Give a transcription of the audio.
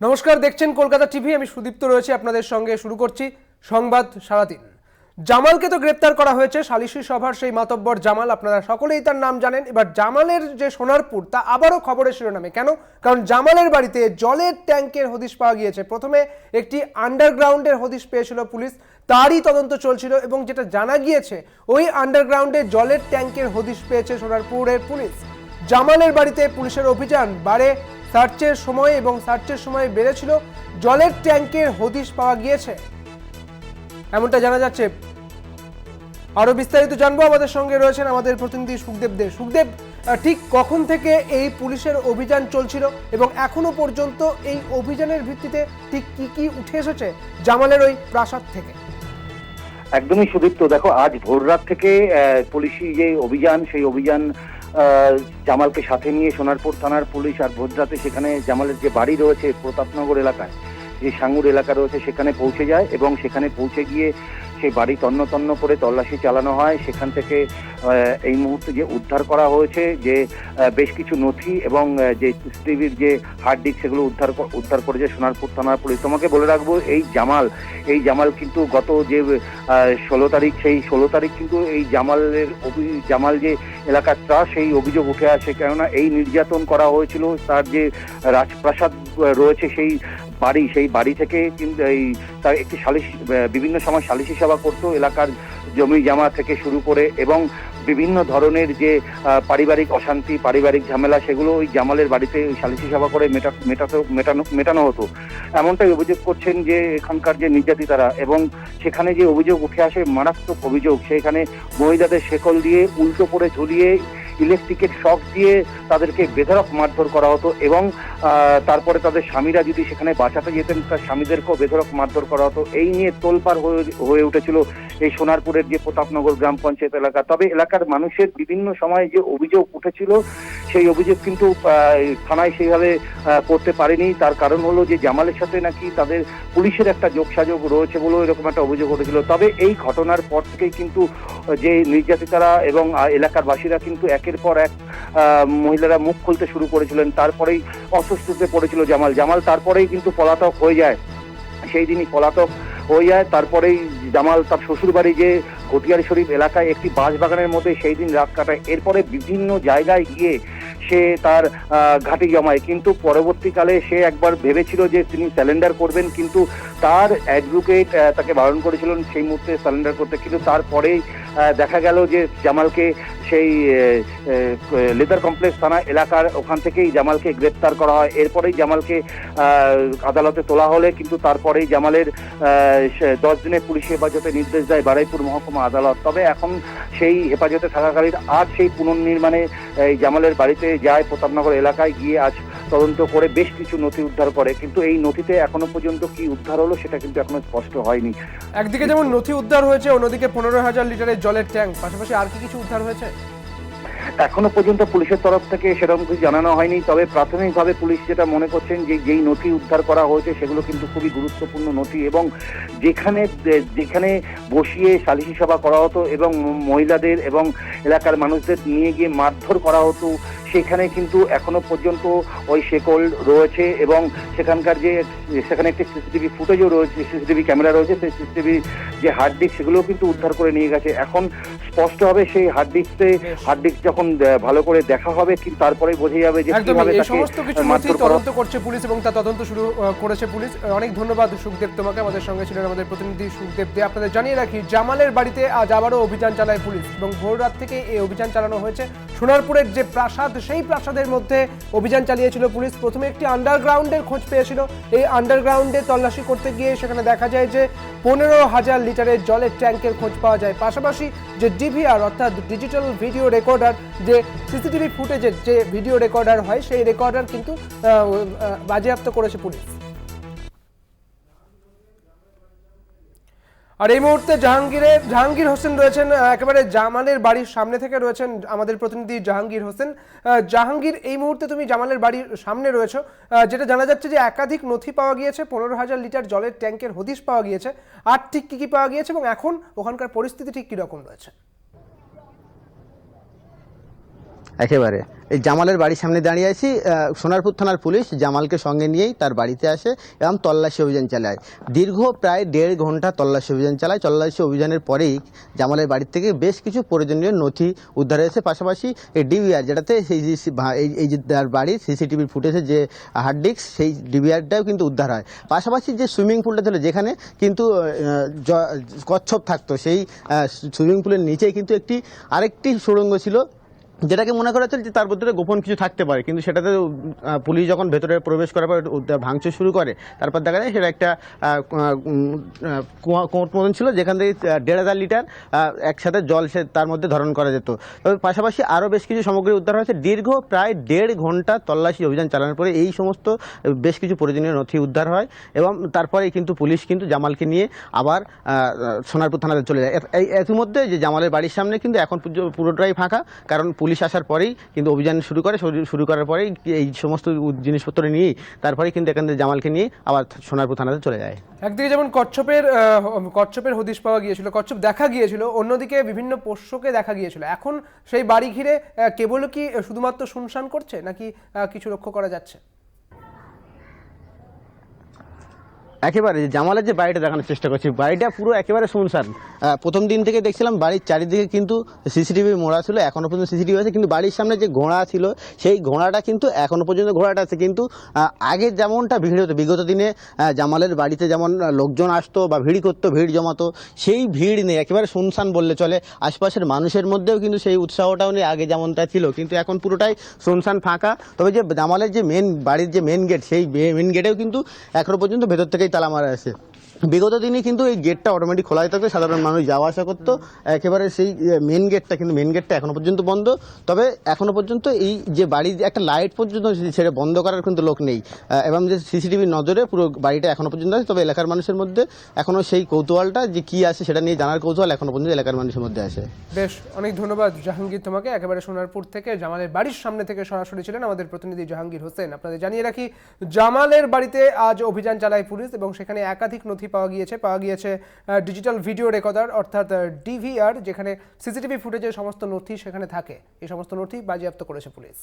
নমস্কার, দেখছেন কলকাতা টিভি। আমি সুদীপ্ত রয়েছে আপনাদের সঙ্গে। শুরু করছি সংবাদ সারাদিন। জামালকে তো গ্রেপ্তার করা হয়েছে। সালিশি সভার সেই মাতব্বর জামাল, আপনারা সকলেই তার নাম জানেন। এবার জামালের যে সোনারপুর, তা আবারও খবরের শিরোনামে। কেন? কারণ জামালের বাড়িতে জলের ট্যাঙ্কের হদিশ পাওয়া গিয়েছে। প্রথমে একটি আন্ডারগ্রাউন্ডের হদিশ পেয়েছিল পুলিশ। তারই তদন্ত চলছিল এবং যেটা জানা গিয়েছে, ওই আন্ডারগ্রাউন্ডে জলের ট্যাঙ্কের হদিশ পেয়েছে সোনারপুরের পুলিশ। জামালের বাড়িতে পুলিশের অভিযান বাড়ে সার্চের সময় এবং সার্চের সময় বেড়েছিল জলের ট্যাঙ্কের হদিশ পাওয়া গিয়েছে। এমনটা জানা যাচ্ছে। আরও বিস্তারিত জানব আমাদের সঙ্গে রয়েছেন আমাদের প্রতিনিধি সুখদেব দে। সুখদেব ঠিক কখন থেকে এই পুলিশের অভিযান চলছিল এবং এখনও পর্যন্ত এই অভিযানের ভিত্তিতে ঠিক কি কি উঠে এসেছে জামালের ওই প্রাসাদ থেকে? একদমই সুদীপ্ত দেখো আজ ভোররাত থেকে আহ, পুলিশি যে অভিযান সেই অভিযান জামালকে সাথে নিয়ে সোনারপুর থানার পুলিশ আর ভোদ্রাতে সেখানে জামালের যে বাড়ি রয়েছে প্রতাপনগর এলাকায়, যে সাঙ্গুর এলাকা রয়েছে, সেখানে পৌঁছে যায় এবং সেখানে পৌঁছে গিয়ে সেই বাড়ি তন্ন তন্ন করে তল্লাশি চালানো হয়। সেখান থেকে এই মুহূর্তে যে উদ্ধার করা হয়েছে, যে বেশ কিছু নথি এবং যে সিসিটিভির যে হার্ড ডিস্ক সেগুলো উদ্ধার উদ্ধার করেছে সোনারপুর থানার পুলিশ। তোমাকে বলে রাখব, এই জামাল এই জামাল কিন্তু গত যে ষোলো তারিখ, সেই ষোলো তারিখ কিন্তু এই জামালের জামাল যে এলাকার ত্রাস, সেই অভিযোগ উঠে আসে। কেননা এই নির্যাতন করা হয়েছিল, তার যে রাজপ্রাসাদ রয়েছে, সেই বাড়ি, সেই বাড়ি থেকে এই তার একটি সালিশ বিভিন্ন সময় সালিশি সভা করতো এলাকার জমি জামা থেকে শুরু করে এবং বিভিন্ন ধরনের যে পারিবারিক অশান্তি, পারিবারিক ঝামেলা, সেগুলো ওই জামালের বাড়িতে সালিশি সভা করে মেটা, মেটাতে, মেটানো মেটানো হতো। এমনটাই অভিযোগ করছেন যে, এখানকার যে নির্যাতিতারা এবং সেখানে যে অভিযোগ উঠে আসে মারাত্মক অভিযোগ, সেখানে মহিলাদের শেকল দিয়ে উল্টো করে ঝুলিয়ে ইলেকট্রিকের শক দিয়ে তাদেরকে বেধরক মারধর করা হতো এবং তারপরে তাদের স্বামীরা যদি সেখানে বাঁচাতে যেতেন, তার স্বামীদেরকেও বেধরক মারধর করা হতো। এই নিয়ে তোলপাড় হয়ে উঠেছিল এই সোনারপুরের যে প্রতাপনগর গ্রাম পঞ্চায়েত এলাকা। তবে এলাকার মানুষের বিভিন্ন সময়ে যে অভিযোগ উঠেছিল, সেই অভিযোগ কিন্তু থানায় সেইভাবে করতে পারেনি। তার কারণ হলো যে জামালের সাথে নাকি তাদের পুলিশের একটা যোগসাযোগ রয়েছে বলেও এরকম একটা অভিযোগ উঠেছিল। তবে এই ঘটনার পর থেকেই কিন্তু, যে নির্যাতিতারা এবং এলাকার বাসীরা কিন্তু একের পর এক মহিলারা মুখ খুলতে শুরু করেছিলেন। তারপরেই অস্বস্তিতে পড়েছিল জামাল। জামাল তারপরেই কিন্তু পলাতক হয়ে যায়। সেই দিনই পলাতক হয়ে যায়। তারপরেই জামাল তার শ্বশুরবাড়ি যে ঘটিয়ারি শরীফ এলাকায় একটি বাঁশবাগানের মধ্যে সেই দিন রাত কাটায়। এরপরে বিভিন্ন জায়গায় গিয়ে সে তার ঘাঁটি জমায়। কিন্তু পরবর্তীকালে সে একবার ভেবেছিল যে তিনি স্যালেন্ডার করবেন। কিন্তু তার অ্যাডভোকেট তাকে বারণ করেছিলেন সেই মুহূর্তে স্যালেন্ডার করতে। কিন্তু তারপরেই দেখা গেল যে জামালকে সেই লেদার কমপ্লেক্স থানা এলাকার ওখান থেকেই জামালকে গ্রেপ্তার করা হয়। এরপরেই জামালকে আদালতে তোলা হলে কিন্তু তারপরেই জামালের দশ দিনের পুলিশ হেফাজতে নির্দেশ দেয় বারাইপুর মহকুমা আদালত। তবে এখন সেই হেফাজতে থাকাকালীন আজ সেই পুনর্নির্মাণে, এই জামালের বাড়িতে যায় প্রতাপনগর এলাকায় গিয়ে আজ তদন্ত করে বেশ কিছু নথি উদ্ধার করে কিন্তু এই নথিতে এখনও পর্যন্ত কি উদ্ধার হলো সেটা কিন্তু এখনও স্পষ্ট হয়নি। একদিকে যেমন নথি উদ্ধার হয়েছে অন্যদিকে পনেরো হাজার লিটারের জলের ট্যাঙ্ক পাশাপাশি আর কি কিছু উদ্ধার হয়েছে? এখনও পর্যন্ত পুলিশের তরফ থেকে সেরকম কিছু জানানো হয়নি তবে প্রাথমিকভাবে পুলিশ যেটা মনে করছেন যে যেই নথি উদ্ধার করা হয়েছে সেগুলো কিন্তু খুবই গুরুত্বপূর্ণ নথি এবং যেখানে যেখানে বসিয়ে সালিশি সভা করা হতো এবং মহিলাদের এবং এলাকার মানুষদের নিয়ে গিয়ে মারধর করা হতো সেখানে কিন্তু এখনও পর্যন্ত ওই শেকল রয়েছে এবং সেখানকার যে সেখানে একটি সিসিটিভি ফুটেজও রয়েছে সিসিটিভি ক্যামেরা রয়েছে সেই সিসিটিভি যে হার্ড ডিস্ক সেগুলোও কিন্তু উদ্ধার করে নিয়ে গেছে। এখন স্পষ্ট হবে সেই হার্ড ডিস্কে হার্ড ডিস্ক যখন ভালো করে দেখা হবে কিন্তু তারপরে বোঝা যাবে যে কীভাবে তাকে সমস্ত কিছু নথি তদন্ত করছে পুলিশ এবং তা তদন্ত শুরু করেছে পুলিশ। অনেক ধন্যবাদ সুখদেব তোমাকে আমাদের সঙ্গে ছিলেন আমাদের প্রতিনিধি সুখদেব দে। আপনাদের জানিয়ে রাখি জামালের বাড়িতে আজ আবারও অভিযান চালায় পুলিশ এবং ভোর রাত থেকে এই অভিযান চালানো হয়েছে। সোনারপুরের যে প্রাসাদ সেই প্রাসাদের মধ্যে অভিযান চালিয়েছিল পুলিশ। প্রথমে একটি আন্ডারগ্রাউন্ডের খোঁজ পেয়েছিল। এই আন্ডারগ্রাউন্ডে তল্লাশি করতে গিয়ে সেখানে দেখা যায় যে পনেরো হাজার লিটারের জলের ট্যাঙ্কের খোঁজ পাওয়া যায়। পাশাপাশি যে ডিভিআর অর্থাৎ ডিজিটাল ভিডিও রেকর্ডার যে সিসিটিভি ফুটেজের যে ভিডিও রেকর্ডার হয়, সেই রেকর্ডার কিন্তু বাজেয়াপ্ত করেছে পুলিশ। আর এই মুহূর্তে জাহাঙ্গীরে, জাহাঙ্গীর হোসেন রয়েছেন একেবারে জামালের বাড়ির সামনে থেকে রয়েছেন আমাদের প্রতিনিধি জাহাঙ্গীর হোসেন। জাহাঙ্গীর, এই মুহূর্তে তুমি জামালের বাড়ির সামনে রয়েছ যেটা জানা যাচ্ছে যে একাধিক নথি পাওয়া গিয়েছে, পনেরো হাজার লিটার জলের ট্যাঙ্কের হদিশ পাওয়া গিয়েছে। আর ঠিক কী কী পাওয়া গিয়েছে এবং এখন ওখানকার পরিস্থিতি ঠিক কীরকম রয়েছে? একেবারে। এই জামালের বাড়ির সামনে দাঁড়িয়ে আছি সোনারপুর থানার পুলিশ জামালকে সঙ্গে নিয়েই তার বাড়িতে আসে এবং তল্লাশি অভিযান চালায়। দীর্ঘ প্রায় দেড় ঘণ্টা তল্লাশি অভিযান চালায়। তল্লাশি অভিযানের পরেই জামালের বাড়ি থেকে বেশ কিছু প্রয়োজনীয় নথি উদ্ধার হয়েছে। পাশাপাশি এই ডিভিআর যেটাতে সেই যে এই- যে তার বাড়ির সিসিটিভির ফুটেজে যে হার্ড ডিস্ক, সেই ডিভিআরটাও কিন্তু উদ্ধার হয়। পাশাপাশি যে সুইমিং পুলটা ছিল যেখানে কিন্তু কচ্ছপ থাকতো, সেই সুইমিং পুলের নিচেই কিন্তু একটি আরেকটি সুড়ঙ্গ ছিল। যেটাকে মনে করা হচ্ছে যে তার ভিতরে গোপন কিছু থাকতে পারে, কিন্তু সেটাতে পুলিশ যখন ভেতরে প্রবেশ করার পর ভাঙচুর শুরু করে, তারপর দেখা যায় সেটা একটা কোর্ট মতন ছিল যেখান থেকে দেড় হাজার লিটার একসাথে জল সে তার মধ্যে ধারণ করা যেত। তবে পাশাপাশি আরও বেশ কিছু সামগ্রী উদ্ধার হয়েছে। দীর্ঘ প্রায় দেড় ঘণ্টা তল্লাশি অভিযান চালানোর পরে এই সমস্ত, বেশ কিছু প্রয়োজনীয় নথি উদ্ধার হয় এবং তারপরে কিন্তু পুলিশ কিন্তু জামালকে নিয়ে আবার সোনারপুর থানাতে চলে যায়। ইতিমধ্যে যে জামালের বাড়ির সামনে কিন্তু এখন পুরোটাই ফাঁকা, কারণ পুলিশ আসার পরেই কিন্তু অভিযান শুরু করে, শুরু- করার পরেই এই সমস্ত জিনিসপত্র নিয়েই তারপরেই কিন্তু এখান থেকে জামালকে নিয়ে আবার সোনারপুর থানাতে চলে যায়। একদিকে যেমন কচ্ছপের কচ্ছপের হদিশ পাওয়া গিয়েছিল, কচ্ছপ দেখা গিয়েছিল, অন্যদিকে বিভিন্ন পোষ্যকে দেখা গিয়েছিল। এখন সেই বাড়ি ঘিরে কেবল কি শুধুমাত্র শুনশান করছে নাকি কিছু লক্ষ্য করা যাচ্ছে? একেবারে জামালের যে বাড়িটা দেখানোর চেষ্টা করছি, বাড়িটা পুরো একেবারে শুনশান। প্রথম দিন থেকে দেখছিলাম বাড়ির চারিদিকে কিন্তু সিসিটিভি মোড়া ছিল, এখনও পর্যন্ত সিসিটিভি আছে, কিন্তু বাড়ির সামনে যে ঘোড়া ছিল, সেই ঘোড়াটা কিন্তু এখনও পর্যন্ত ঘোড়াটা আছে। কিন্তু আগে যেমনটা ভিড় হতো, বিগত দিনে জামালের বাড়িতে যেমন লোকজন আসতো বা ভিড় করতো, ভিড় জমাতো, সেই ভিড় নেই, একেবারে শুনশান বললে চলে। আশপাশের মানুষের মধ্যেও কিন্তু সেই উৎসাহটাও নেই, আগে যেমনটা ছিল, কিন্তু এখন পুরোটাই শুনশান ফাঁকা। তবে যে জামালের যে মেন বাড়ির যে মেন গেট সেই মেন গেটেও কিন্তু এখনও পর্যন্ত ভেতর থেকেই তালা মারা আছে। বিগত দিনে কিন্তু এই গেটটা অটোমেটিক খোলাই থাকতো, সাধারণ মানুষ যাওয়া আসা করতো। একেবারে সেই মেন গেটটা কিন্তু মেন গেটটা এখনও পর্যন্ত বন্ধ। তবে এখনও পর্যন্ত এই যে বাড়ির একটা লাইট পর্যন্ত ছেড়ে বন্ধ করার কিন্তু লোক নেই। এবং যে সিসিটিভি নজরে পুরো বাড়িটা এখনও পর্যন্ত আছে, তবে এলাকার মানুষের মধ্যে এখনও সেই কৌতূহলটা যে কি আছে সেটা নিয়ে জানার কৌতূহল এখনও পর্যন্ত এলাকার মানুষের মধ্যে আছে। বেশ, অনেক ধন্যবাদ জাহাঙ্গীর তোমাকে। একেবারে সোনারপুর থেকে জামালের বাড়ির সামনে থেকে সরাসরি ছিলেন আমাদের প্রতিনিধি জাহাঙ্গীর হোসেন। আপনাদের জানিয়ে রাখি, জামালের বাড়িতে আজ অভিযান চালায় পুলিশ এবং সেখানে একাধিক নথি পাওয়া গিয়েছে পাওয়া গিয়েছে ডিজিটাল ভিডিও রেকর্ডার অর্থাৎ ডিভিআর যেখানে সিসিটিভি ফুটেজের সমস্ত নথি সেখানে থাকে। এই সমস্ত নথি বাজেয়াপ্ত করেছে পুলিশ।